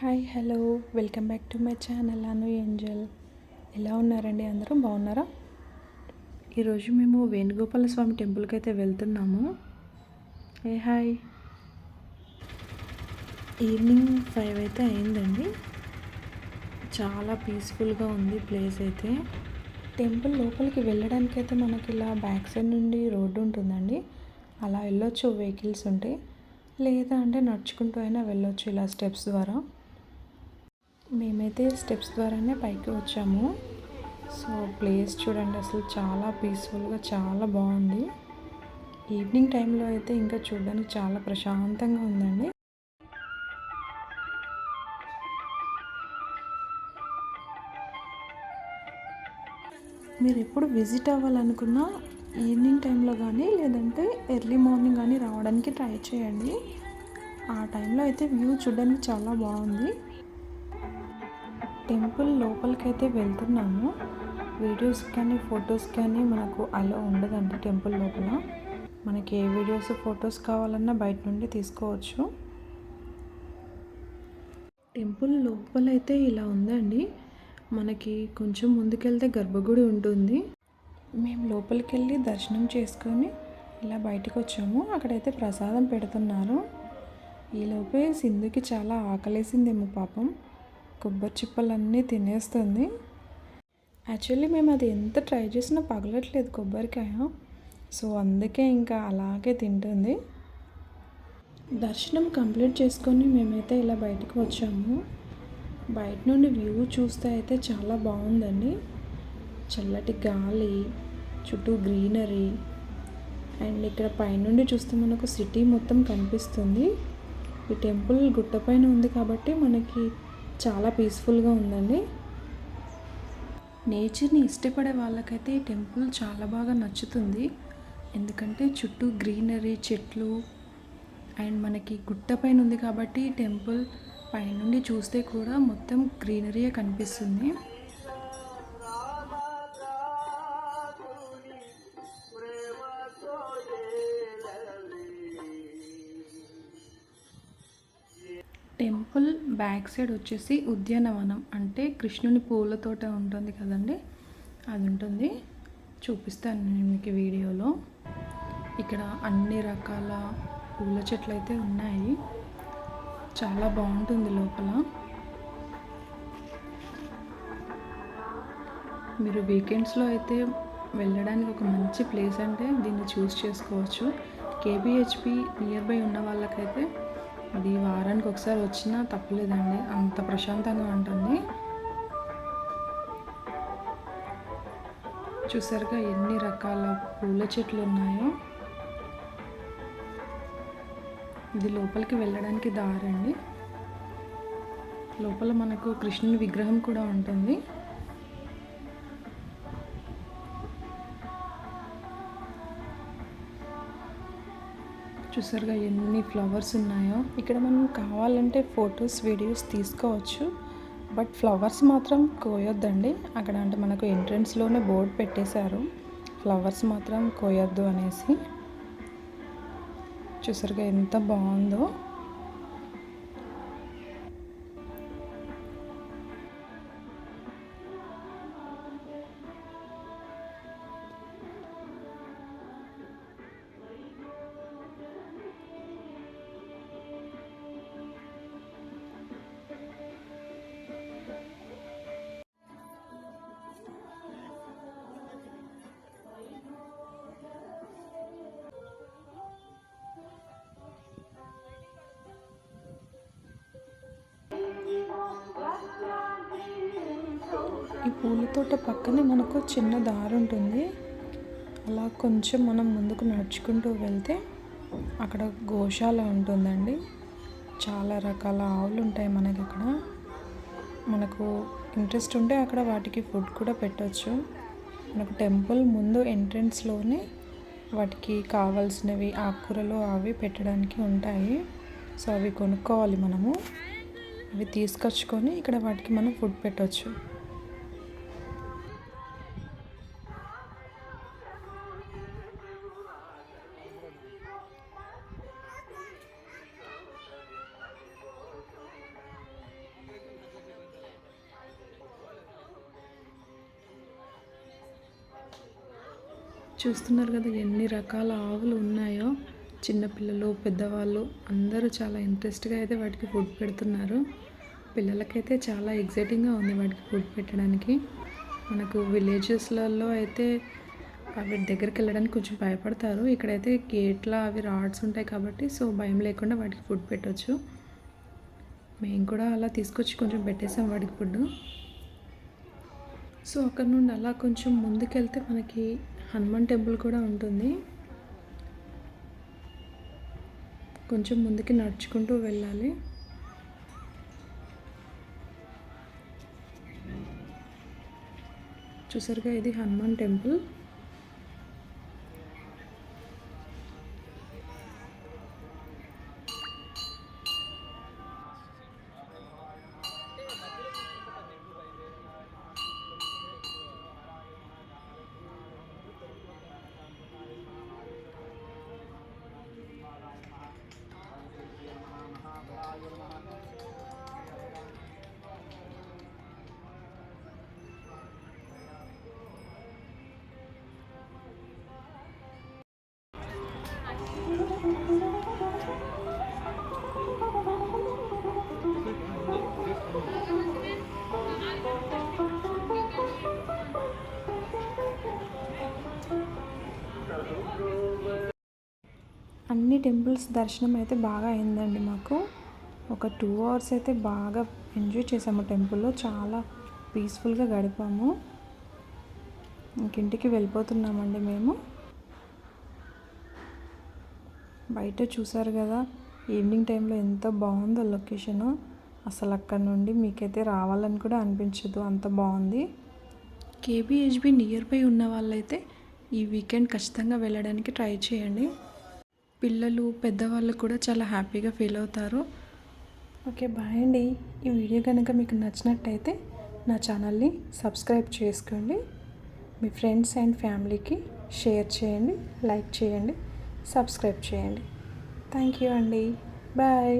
Hi hello. Welcome back to my channel. Anu Angel. ఎలా ఉన్నారండి అందరూ? బాగున్నారా? ఈరోజు మేము వేణుగోపాల స్వామి టెంపుల్కి అయితే వెళ్తున్నాము. ఏ హాయ్. ఈవినింగ్ ఫైవ్ అయితే అయిందండి. చాలా పీస్ఫుల్గా ఉంది ప్లేస్ అయితే. టెంపుల్ లోపలికి వెళ్ళడానికి అయితే మనకి ఇలా బ్యాక్ సైడ్ నుండి రోడ్డు ఉంటుందండి. అలా వెళ్ళొచ్చు వెహికల్స్ ఉంటాయి లేదా అంటే నడుచుకుంటూ అయినా వెళ్ళొచ్చు ఇలా స్టెప్స్ ద్వారా. మేమైతే స్టెప్స్ ద్వారానే పైకి వచ్చాము. సో ప్లేస్ చూడండి అసలు చాలా పీస్ఫుల్గా చాలా బాగుంది. ఈవినింగ్ టైంలో అయితే ఇంకా చూడడానికి చాలా ప్రశాంతంగా ఉందండి. మీరు ఎప్పుడు విజిట్ అవ్వాలనుకున్నా ఈవినింగ్ టైంలో కానీ లేదంటే ఎర్లీ మార్నింగ్ కానీ రావడానికి ట్రై చేయండి. ఆ టైంలో అయితే వ్యూ చూడడానికి చాలా బాగుంది. టెంపుల్ లోపలికైతే వెళ్తున్నాము వీడియోస్ కానీ ఫొటోస్ కానీ మనకు అలా ఉండదండి టెంపుల్ లోపల. మనకి ఏ వీడియోస్ ఫొటోస్ కావాలన్నా బయట నుండి తీసుకోవచ్చు. టెంపుల్ లోపలైతే ఇలా ఉందండి. మనకి కొంచెం ముందుకెళ్తే గర్భగుడి ఉంటుంది. మేము లోపలికి వెళ్ళి దర్శనం చేసుకొని ఇలా బయటకు వచ్చాము అక్కడైతే ప్రసాదం పెడుతున్నారు. ఈలోపే సింధుకి చాలా ఆకలేసిందేమో పాపం. కొబ్బరి చిప్పలన్నీ తినేస్తుంది. యాక్చువల్లీ మేము అది ఎంత ట్రై చేసినా పగలట్లేదు కొబ్బరికాయ. సో అందుకే ఇంకా అలాగే తింటుంది. దర్శనం కంప్లీట్ చేసుకొని మేమైతే ఇలా బయటకు వచ్చాము. బయట నుండి వ్యూ చూస్తే అయితే చాలా బాగుందండి. చల్లటి గాలి చుట్టూ గ్రీనరీ అండ్ ఇక్కడ పైనుండి చూస్తే మనకు సిటీ మొత్తం కనిపిస్తుంది. ఈ టెంపుల్ గుట్టపైన ఉంది కాబట్టి మనకి చాలా పీస్ఫుల్గా ఉందండి. నేచర్ని ఇష్టపడే వాళ్ళకైతే ఈ టెంపుల్ చాలా బాగా నచ్చుతుంది. ఎందుకంటే చుట్టూ గ్రీనరీ చెట్లు అండ్ మనకి గుట్ట పైన ఉంది కాబట్టి టెంపుల్ పైనుండి చూస్తే కూడా మొత్తం గ్రీనరీయే కనిపిస్తుంది. టెంపుల్ బ్యాక్ సైడ్ వచ్చేసి ఉద్యానవనం. అంటే కృష్ణుని పూలతోట ఉంటుంది కదండి? అది ఉంటుంది. చూపిస్తాను నేను మీకు వీడియోలో. ఇక్కడ అన్ని రకాల పూల చెట్లు అయితే ఉన్నాయి. చాలా బాగుంటుంది లోపల. మీరు వీకెండ్స్లో అయితే వెళ్ళడానికి ఒక మంచి ప్లేస్ అంటే దీన్ని చూస్ చేసుకోవచ్చు. కేబిహెచ్పి నియర్ బై ఉన్న వాళ్ళకైతే అది వారానికి ఒకసారి వచ్చినా తప్పలేదండి. అంత ప్రశాంతంగా ఉంటుంది. చూసారుగా ఎన్ని రకాల పూల చెట్లు ఉన్నాయో. ఇది లోపలికి వెళ్ళడానికి దారండి. లోపల మనకు కృష్ణుని విగ్రహం కూడా ఉంటుంది. చూసారుగా ఎన్ని ఫ్లవర్స్ ఉన్నాయో. ఇక్కడ మనం కావాలంటే ఫొటోస్ వీడియోస్ తీసుకోవచ్చు. బట్ ఫ్లవర్స్ మాత్రం కోయొద్దండి. అక్కడ అంటే మనకు ఎంట్రన్స్లోనే బోర్డు పెట్టేశారు. ఫ్లవర్స్ మాత్రం కోయొద్దు అనేసి. చూసారుగా ఎంత బాగుందో. ఈ పూల తోట పక్కనే మనకు చిన్న దారి ఉంటుంది. అలా కొంచెం మనం ముందుకు నడుచుకుంటూ వెళ్తే అక్కడ గోశాల ఉంటుందండి. చాలా రకాల ఆవులు ఉంటాయి మనకి అక్కడ. మనకు ఇంట్రెస్ట్ ఉంటే అక్కడ వాటికి ఫుడ్ కూడా పెట్టవచ్చు మనకు టెంపుల్ ముందు ఎంట్రన్స్లోనే వాటికి కావాల్సినవి ఆకుకూరలు అవి పెట్టడానికి ఉంటాయి. సో అవి కొనుక్కోవాలి మనము. అవి తీసుకొచ్చుకొని ఇక్కడ వాటికి మనం ఫుడ్ పెట్టవచ్చు చూస్తున్నారు కదా ఎన్ని రకాల ఆవులు ఉన్నాయో. చిన్నపిల్లలు పెద్దవాళ్ళు అందరూ చాలా ఇంట్రెస్ట్గా అయితే వాటికి ఫుడ్ పెడుతున్నారు. పిల్లలకైతే చాలా ఎగ్జైటింగ్గా ఉంది వాటికి ఫుడ్ పెట్టడానికి. మనకు విలేజెస్లలో అయితే అవి దగ్గరికి వెళ్ళడానికి కొంచెం భయపడతారు. ఇక్కడైతే గేట్లో అవి రాడ్స్ ఉంటాయి కాబట్టి సో భయం లేకుండా వాటికి ఫుడ్ పెట్టవచ్చు మేము కూడా అలా తీసుకొచ్చి కొంచెం పెట్టేసాం వాటికి ఫుడ్ సో అక్కడ నుండి అలా కొంచెం ముందుకెళ్తే మనకి హనుమాన్ టెంపుల్ కూడా ఉంటుంది. కొంచెం ముందుకి నడుచుకుంటూ వెళ్ళాలి. చూసారుగా ఇది హనుమాన్ టెంపుల్. అన్ని టెంపుల్స్ దర్శనం అయితే బాగా అయిందండి మాకు. ఒక టూ అవర్స్ అయితే బాగా ఎంజాయ్ చేసాము టెంపుల్లో. చాలా పీస్ఫుల్గా గడిపాము. ఇంకింటికి వెళ్ళిపోతున్నామండి మేము. బయట చూసారు కదా ఈవినింగ్ టైంలో ఎంత బాగుందో లొకేషను. అసలు అక్కడ నుండి మీకైతే రావాలని కూడా అనిపించదు అంత బాగుంది. కేబిహెచ్బి నియర్ బై ఉన్న వాళ్ళైతే ఈ వీకెండ్ ఖచ్చితంగా వెళ్ళడానికి ట్రై చేయండి. పిల్లలు పెద్దవాళ్ళు కూడా చాలా హ్యాపీగా ఫీల్ అవుతారు. ఓకే బాయ్ అండి. ఈ వీడియో కనుక మీకు నచ్చినట్టయితే నా ఛానల్ని సబ్స్క్రైబ్ చేసుకోండి. మీ ఫ్రెండ్స్ అండ్ ఫ్యామిలీకి షేర్ చేయండి లైక్ చేయండి సబ్స్క్రైబ్ చేయండి. థ్యాంక్ యూ అండి. బాయ్.